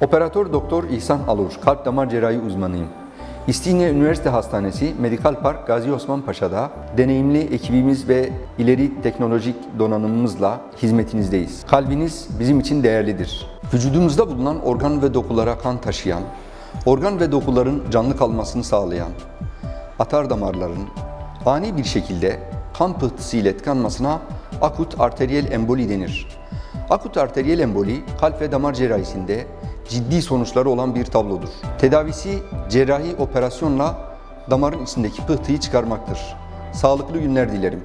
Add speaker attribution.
Speaker 1: Operatör Doktor İhsan Alur, kalp damar cerrahi uzmanıyım. İstinye Üniversite Hastanesi Medikal Park Gazi Osman Paşa'da deneyimli ekibimiz ve ileri teknolojik donanımımızla hizmetinizdeyiz. Kalbiniz bizim için değerlidir. Vücudumuzda bulunan organ ve dokulara kan taşıyan, organ ve dokuların canlı kalmasını sağlayan, atar damarların ani bir şekilde kan pıhtısı ile tıkanmasına akut arteriyel emboli denir. Akut arteriyel emboli kalp ve damar cerrahisinde ciddi sonuçları olan bir tablodur. Tedavisi cerrahi operasyonla damarın içindeki pıhtıyı çıkarmaktır. Sağlıklı günler dilerim.